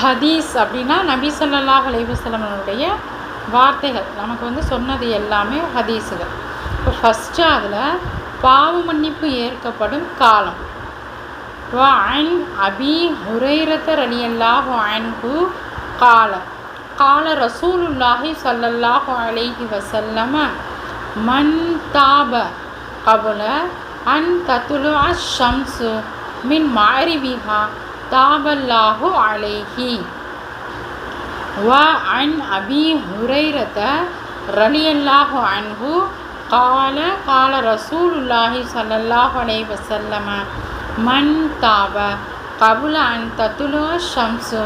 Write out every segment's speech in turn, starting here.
ஹதீஸ் அப்படின்னா நபி ஸல்லல்லாஹு அலைவசலமனுடைய வார்த்தைகள். நமக்கு வந்து சொன்னது எல்லாமே ஹதீஸுகள். இப்போ ஃபஸ்ட்டு அதில் பாவ மன்னிப்பு ஏற்கப்படும் காலம். அன் அபி ஹுரைரத ரலியல்லாஹு அன்ஹு கால கால ரசூலுல்லாஹி ஸல்லல்லாஹு அலைஹி வசல்லம மன் தாப கபுல அன் தத்துலு அஷம்சு மின் மாரிவிஹா தாபல்லாஹு அலேஹி. வ அன் அபி ஹுரைரத ரலியல்லாஹு அன்ஹு கால கால ரசூலுல்லாஹி சல்லல்லாஹு அலை வசல்லம மன் தாப கபுல அன் தத்துலோ ஷம்சு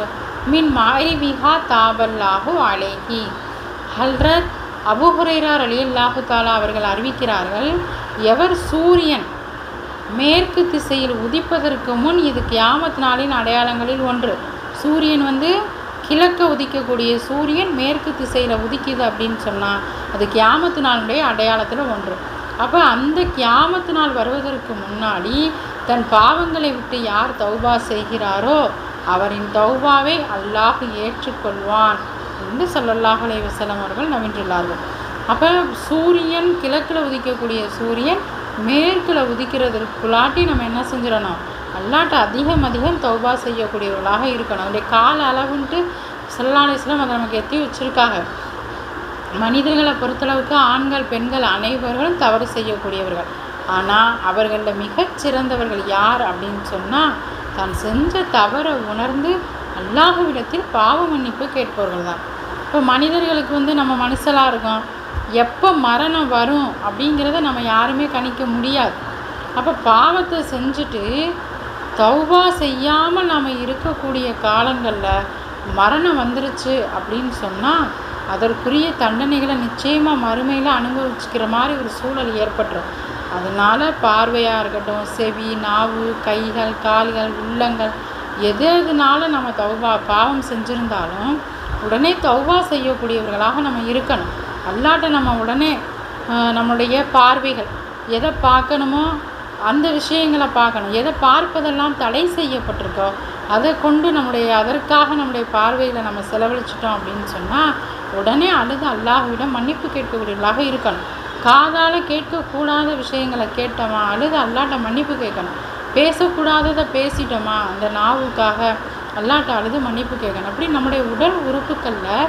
மின் மாரிபிஹா தாபல்லாஹு அலேஹி. ஹல்ரத் அபுஹுரேரா அலி அல்லாஹு தாலா அவர்கள் அறிவிக்கிறார்கள் எவர் சூரியன் மேற்கு திசையில் உதிப்பதற்கு முன் இது கியாமத் நாளின் அடையாளங்களில் ஒன்று. சூரியன் வந்து கிழக்க உதிக்கக்கூடிய சூரியன் மேற்கு திசையில் உதிக்குது அப்படின்னு சொன்னால் அது கியாமத்து நாளுடைய அடையாளத்தில் ஒன்று. அப்போ அந்த கியாமத்து நாள் வருவதற்கு முன்னாடி தன் பாவங்களை விட்டு யார் தௌபா செய்கிறாரோ அவரின் தௌபாவை அல்லாஹ் ஏற்றுக்கொள்வான் என்று ஸல்லல்லாஹு அலைஹி அவர்கள் நவின்றுள்ளார்கள் அப்போ சூரியன் கிழக்கில் உதிக்கக்கூடிய சூரியன் மேற்கில் உதிக்கிறதுக்குள்ளாட்டி நம்ம என்ன செஞ்சிடணும்? அல்லாட்ட அதிகம் அதிகம் தௌபா செய்யக்கூடியவர்களாக இருக்கணும். அவருடைய கால அளவுன்ட்டு செல்லாலேஸ்லாம் அதை நமக்கு எத்தி வச்சுருக்காங்க. மனிதர்களை பொறுத்தளவுக்கு ஆண்கள் பெண்கள் அனைவர்களும் தவறு செய்யக்கூடியவர்கள். ஆனால் அவர்களில் மிகச்சிறந்தவர்கள் யார் அப்படின்னு சொன்னால் தான் செஞ்ச தவறை உணர்ந்து அல்லாஹ்விடத்தில் பாவ மன்னிப்பு கேட்பவர்கள் தான் இப்போ மனிதர்களுக்கு வந்து நம்ம மனுஷலாக இருக்கோம். எப்போ மரணம் வரும் அப்படிங்கிறத நம்ம யாருமே கணிக்க முடியாது. அப்போ பாவத்தை செஞ்சுட்டு தௌவா செய்யாமல் நாம் இருக்கக்கூடிய காலங்களில் மரணம் வந்துருச்சு அப்படின்னு சொன்னால் அதற்குரிய தண்டனைகளை நிச்சயமாக மறுமையில் அனுபவிச்சுக்கிற மாதிரி ஒரு சூழல் ஏற்பட்டுரும். அதனால் பார்வையாக இருக்கட்டும் செவி நாவு கைகள் கால்கள் உள்ளங்கள் எது எதுனால நம்ம தௌவா பாவம் செஞ்சுருந்தாலும் உடனே தௌவா செய்யக்கூடியவர்களாக நம்ம இருக்கணும். அல்லாட்ட நம்ம உடனே நம்மளுடைய பார்வைகள் எதை பார்க்கணுமோ அந்த விஷயங்களை பார்க்கணும். எதை பார்ப்பதெல்லாம் தடை செய்யப்பட்டிருக்கோ அதை கொண்டு நம்முடைய அதற்காக நம்முடைய பார்வையில் நம்ம செலவழிச்சிட்டோம் அப்படின்னு சொன்னால் உடனே அழுது அல்லாஹ்விடம் மன்னிப்பு கேட்கக்கூடியவர்களாக இருக்கணும். காதால் கேட்கக்கூடாத விஷயங்களை கேட்டோமா அழுது அல்லாட்ட மன்னிப்பு கேட்கணும். பேசக்கூடாததை பேசிட்டோமா அந்த நாவுக்காக அல்லாட்ட அழுது மன்னிப்பு கேட்கணும். அப்படி நம்முடைய உடல் உறுப்புக்களில்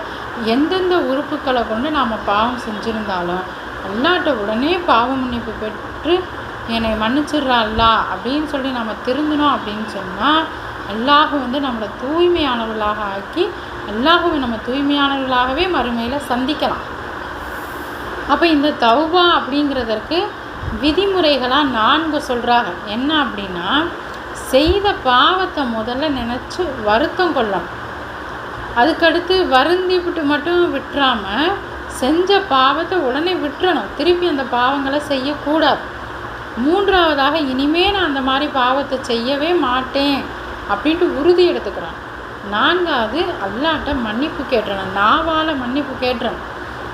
எந்தெந்த உறுப்புக்களை கொண்டு நாம் பாவம் செஞ்சுருந்தாலும் அல்லாட்ட உடனே பாவ மன்னிப்பு பெற்று என்னை மன்னிச்சிடுறா அல்லா அப்படின்னு சொல்லி நம்ம திருந்தணும் அப்படின்னு சொன்னால் அல்லாஹ் வந்து நம்மளை தூய்மையானவர்களாக ஆக்கி அல்லாஹுவை நம்ம தூய்மையானவர்களாகவே மறுமையில் சந்திக்கலாம். அப்போ இந்த தௌபா அப்படிங்கிறதற்கு விதிமுறைகளாக நான்கு சொல்கிறாங்க என்ன அப்படின்னா செய்த பாவத்தை முதல்ல நினச்சி வருத்தம் கொள்ளணும். அதுக்கடுத்து வருந்தி விட்டு மட்டும் விட்டுறாமல் செஞ்ச பாவத்தை உடனே விட்டுறணும். திருப்பி அந்த பாவங்களை செய்யக்கூடாது. மூன்றாவதாக இனிமே நான் அந்த மாதிரி பாவத்தை செய்யவே மாட்டேன் அப்படின்ட்டு உறுதி எடுத்துக்கிறான். நான்காவது அல்லாட்ட மன்னிப்பு கேட்டுறேன் நாவால் மன்னிப்பு கேட்டுறேன்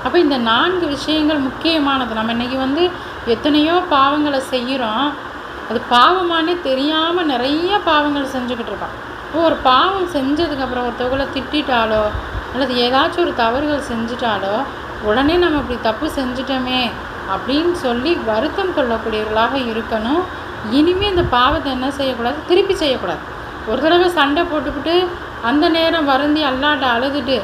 அப்போ இந்த நான்கு விஷயங்கள் முக்கியமானது. நம்ம இன்றைக்கி வந்து எத்தனையோ பாவங்களை செய்கிறோம் அது பாவமானே தெரியாமல் நிறைய பாவங்கள் செஞ்சுக்கிட்டு இருக்கோம் இப்போ ஒரு பாவம் செஞ்சதுக்கப்புறம் ஒருத்தவங்களை திட்டிட்டாலோ அல்லது ஏதாச்சும் ஒரு தவறுகள் செஞ்சிட்டாலோ உடனே நம்ம இப்படி தப்பு செஞ்சிட்டோமே அப்படின்னு சொல்லி வருத்தம் கொள்ளக்கூடியவர்களாக இருக்கணும். இனிமேல் இந்த பாவத்தை என்ன செய்யக்கூடாது? திருப்பி செய்யக்கூடாது. ஒரு தடவை சண்டை போட்டுக்கிட்டு அந்த நேரம் வருந்தி அல்லாட்ட அழுதுட்டு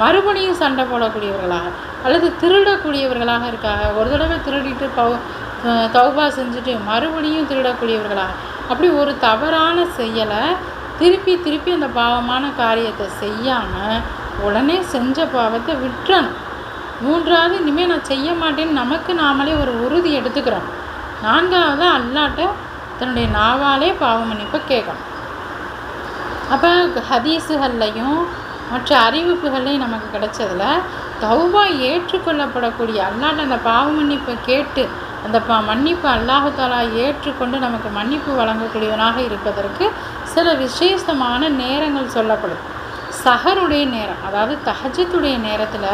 மறுபடியும் சண்டை போடக்கூடியவர்களாக அல்லது திருடக்கூடியவர்களாக இருக்காங்க ஒரு தடவை திருடிட்டு பவு தௌபா செஞ்சுட்டு மறுபடியும் திருடக்கூடியவர்களாக. அப்படி ஒரு தவறான செயலை திருப்பி திருப்பி அந்த பாவமான காரியத்தை செய்யாமல் உடனே செஞ்ச பாவத்தை விட்டுறணும். மூன்றாவது இனிமேல் நான் செய்ய மாட்டேன்னு நமக்கு நாமளே ஒரு உறுதி எடுத்துக்கிறோம். நான்காவது அல்லாட்ட தன்னுடைய நாவாலே பாவ மன்னிப்பை கேட்கணும். அப்போ ஹதீஸுகள்லையும் மற்ற அறிவிப்புகள்லையும் நமக்கு கிடைச்சதில் தௌபா ஏற்றுக்கொள்ளப்படக்கூடிய அல்லாட்ட அந்த பாவ மன்னிப்பை கேட்டு அந்த ப மன்னிப்பு அல்லாஹாலா ஏற்றுக்கொண்டு நமக்கு மன்னிப்பு வழங்கக்கூடியவனாக இருப்பதற்கு சில விசேஷமான நேரங்கள் சொல்லப்படுது சஹருடைய நேரம் அதாவது தஹஜத்துடைய நேரத்தில்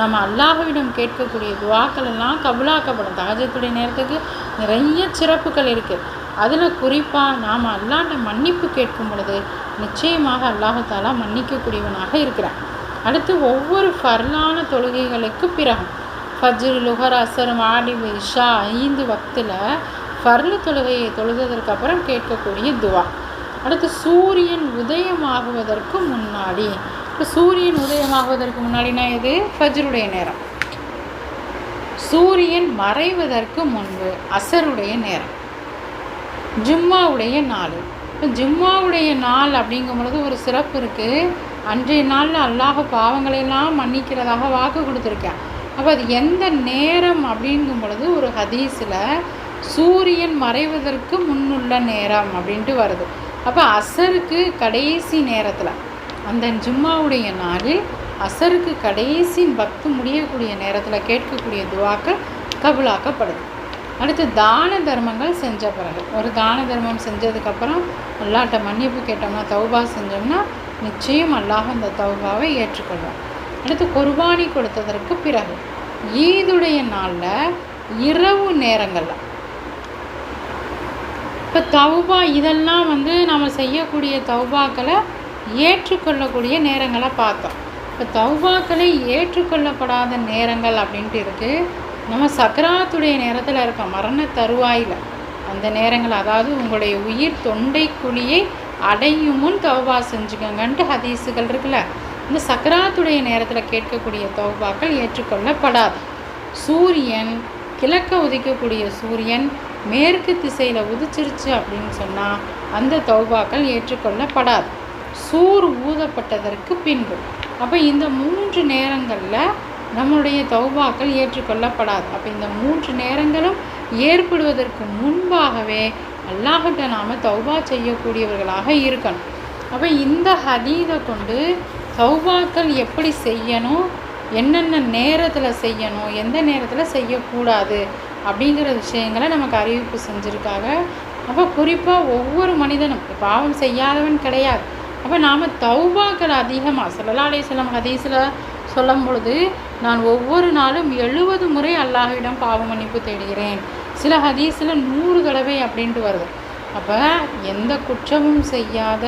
நம்ம அல்லாஹ்விடம் கேட்கக்கூடிய துவாக்கள் எல்லாம் கபுலாக்கப்படும். தஹஜத்துடைய நேரத்துக்கு நிறைய சிறப்புகள் இருக்குது அதில் குறிப்பாக நாம் அல்லாண்ட மன்னிப்பு கேட்கும் பொழுது நிச்சயமாக அல்லாஹாலா மன்னிக்கக்கூடியவனாக இருக்கிறான். அடுத்து ஒவ்வொரு ஃபர்லான தொழுகைகளுக்கு பிறகு ஃபஜ்ர் லுஹர் அசர் மாடி இஷா ஐந்து வக்தில் ஃபர்லு தொழுகையை தொழுததற்கு அப்புறம் கேட்கக்கூடிய துவா. அடுத்து சூரியன் உதயமாகுவதற்கு முன்னாடி. இப்போ சூரியன் உதயமாகுவதற்கு முன்னாடினா எது? ஃபஜ்ருடைய நேரம். சூரியன் மறைவதற்கு முன்பு அசருடைய நேரம். ஜும்மாவுடைய நாள். இப்போ ஜும்மாவுடைய நாள் அப்படிங்கும் பொழுது ஒரு சிறப்பு இருக்குது அன்றைய நாளில் அல்லாஹ் பாவங்களையெல்லாம் மன்னிக்கிறதாக வாக்கு கொடுத்துருக்கேன். அப்போ அது எந்த நேரம் அப்படிங்கும் பொழுது ஒரு ஹதீஸில் சூரியன் மறைவதற்கு முன்னுள்ள நேரம் அப்படின்ட்டு வருது. அப்போ அசருக்கு கடைசி நேரத்தில் அந்த ஜும்மாவுடைய நாளில் அசருக்கு கடைசி பக்து முடியக்கூடிய நேரத்தில் கேட்கக்கூடிய துவாக்கள் கபுலாக்கப்படுது. அடுத்து தான தர்மங்கள் செஞ்ச பிறகு ஒரு தான தர்மம் செஞ்சதுக்கப்புறம் அல்லாட்ட மன்னிப்பு கேட்டோம்னா தௌபா செஞ்சோம்னா நிச்சயம் அல்லாஹ் அந்த தௌபாவை ஏற்றுக்கொள்வான். அடுத்து குர்பானி கொடுத்ததற்கு பிறகு ஈதுடைய நாளில் இரவு நேரங்களில். இப்போ தௌபா இதெல்லாம் வந்து நம்ம செய்யக்கூடிய தௌபாக்களை ஏற்றுக்கொள்ளக்கூடிய நேரங்களை பார்த்தோம். இப்போ தௌபாக்களை ஏற்றுக்கொள்ளப்படாத நேரங்கள் அப்படின்ட்டு இருக்குது நம்ம சக்கராத்துடைய நேரத்தில் இருக்கோம் மரண தருவாயில் அந்த நேரங்கள் அதாவது உங்களுடைய உயிர் தொண்டை குழியை அடையும் முன் தௌபா செஞ்சுக்கோங்கன்ட்டு ஹதீஸுகள் இருக்குல்ல. இந்த சக்கராத்துடைய நேரத்தில் கேட்கக்கூடிய தௌபாக்கள் ஏற்றுக்கொள்ளப்படாது. சூரியன் கிழக்க உதிக்கக்கூடிய சூரியன் மேற்கு திசையில் உதிச்சிருச்சு அப்படின்னு சொன்னால் அந்த தௌபாக்கள் ஏற்றுக்கொள்ளப்படாது. சூர் ஊதப்பட்டதற்கு பின்பு. அப்போ இந்த மூன்று நேரங்களில் நம்முடைய தௌபாக்கள் ஏற்றுக்கொள்ளப்படாது. அப்போ இந்த மூன்று நேரங்களும் ஏற்படுவதற்கு முன்பாகவே அல்லாஹிட்ட நாம் தௌபா செய்யக்கூடியவர்களாக இருக்கணும். அப்போ இந்த ஹதீதை கொண்டு தௌபாக்கள் எப்படி செய்யணும்? என்னென்ன நேரத்தில் செய்யணும்? எந்த நேரத்தில் செய்யக்கூடாது? அப்படிங்கிற விஷயங்களை நமக்கு அறிவிப்பு செஞ்சுருக்காங்க. அப்போ குறிப்பாக ஒவ்வொரு மனிதனும் பாவம் செய்யாதவன் கிடையாது. அப்போ நாம் தௌபாக்கள் அதிகமாக சொல்லலா சிலம் ஹதீஸில் சொல்லும் பொழுது நான் ஒவ்வொரு நாளும் எழுபது முறை அல்லாஹ்விடம் பாவ மன்னிப்பு தேடுகிறேன். சில ஹதீஸில் நூறு தடவை அப்படின்ட்டு வருது. அப்போ எந்த குற்றமும் செய்யாத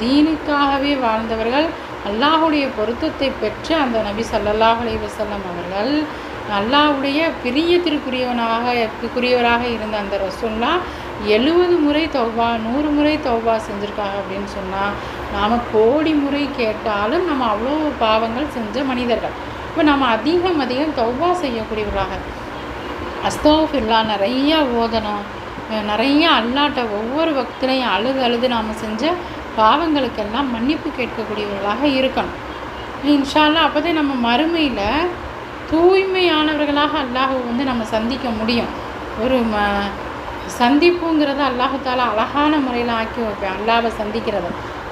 தீனுக்காகவே வாழ்ந்தவர்கள் அல்லாஹுடைய பொருத்தத்தை பெற்று அந்த நபி சல்லல்லாஹ் அலைஹி அவர்கள் அல்லாஹ்வுடைய பிரியத்திற்குரியவனாக குறியவராக இருந்த அந்த ரசோல்லா எழுபது முறை தௌபா நூறு முறை தௌபா செஞ்சுருக்காங்க அப்படின்னு சொன்னால் நாம் கோடி முறை கேட்டாலும் நம்ம அவ்வளோ பாவங்கள் செஞ்ச மனிதர்கள். இப்போ நம்ம அதிகம் அதிகம் தௌபா செய்யக்கூடியவர்களாக. அஸ்தோஃபில்லா நிறையா ஓதணும் நிறைய அல்லாட்ட ஒவ்வொரு பக்திலையும் அழுது அழுது நாம் செஞ்ச பாவங்களுக்கெல்லாம் மன்னிப்பு கேட்கக்கூடியவர்களாக இருக்கணும். இன்ஷால்லா அப்போதே நம்ம மறுமையில் தூய்மையானவர்களாக அல்லாஹ் வந்து நம்ம சந்திக்க முடியும். ஒரு ம சந்திப்புங்கிறத அல்லாஹால அழகான முறையில் ஆக்கி வைப்பேன் அல்லாவை சந்திக்கிறத.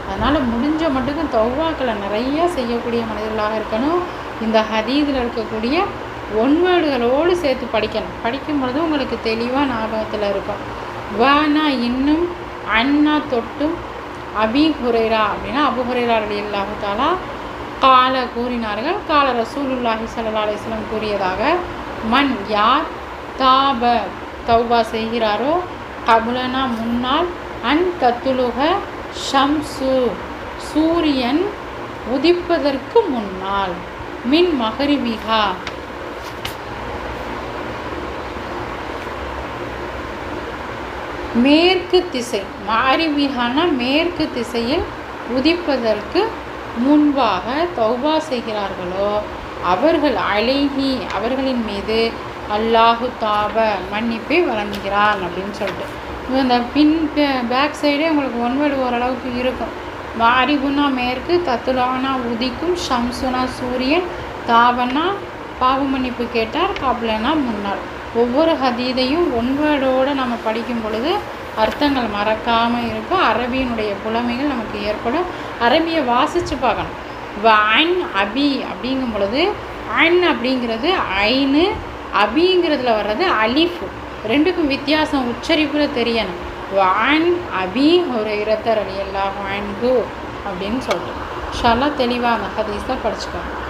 அதனால் முடிஞ்ச மட்டுக்கும் தௌவாக்களை நிறையா செய்யக்கூடிய மனிதர்களாக இருக்கணும். இந்த ஹதீதில் இருக்கக்கூடிய ஒன்வேடுகளோடு சேர்த்து படிக்கணும். படிக்கும் பொழுது உங்களுக்கு தெளிவாக ஞாபகத்தில் இருக்கும். வானா இன்னும் அண்ணா தொட்டும் அபி ஹுரேரா அப்படின்னா அபு ஹுரேரா அலி அல்லாஹாலா கால கூறினார்கள். கால ரசூலுல்லாஹி சல்லா அலிஸ்லாம் கூறியதாக மண் யார் தாப தௌபா செய்கிறாரோ கபுலனா முன்னால் அன் தத்துலுக ஷம்சு சூரியன் உதிப்பதற்கு முன்னால் மின் மகரிவிகா மேற்கு திசை மாரிபிகான மேற்கு திசையில் உதிப்பதற்கு முன்பாக தௌபா செய்கிறார்களோ? அவர்கள் அழகி அவர்களின் மீது அல்லாஹு தாப மன்னிப்பை வழங்குகிறான் அப்படின்னு சொல்லிட்டு. இந்த பின் பேக் சைடே உங்களுக்கு ஒன்வேர்டு ஓரளவுக்கு இருக்கும். மாரிகுனா மேற்கு தத்துலானா உதிக்கும் ஷம்சுனா சூரியன் தாவனா பாவமன்னிப்பு கேட்டார் காப்லனா முன்னாள். ஒவ்வொரு ஹதீதையும் ஒன்வேர்டோடு நம்ம படிக்கும் பொழுது அர்த்தங்கள் மறக்காமல் இருக்கும் அரபியினுடைய புலமைகள் நமக்கு ஏற்படும். அரபியை வாசித்து பார்க்கணும். ஐன் அபி அப்படிங்கும் பொழுது ஐன் அப்படிங்கிறது ஐனு அபிங்கிறதுல வர்றது அலிஃபு. ரெண்டுக்கும் வித்தியாசம் உச்சரிப்பில் தெரியணும். வான் அபி ஒரு இரத்தர் அலி எல்லா வான்கு அப்படின்னு சொல்லிட்டு ஷல்லா தெளிவாக அந்த ஹதீஸை படிச்சுக்கோங்க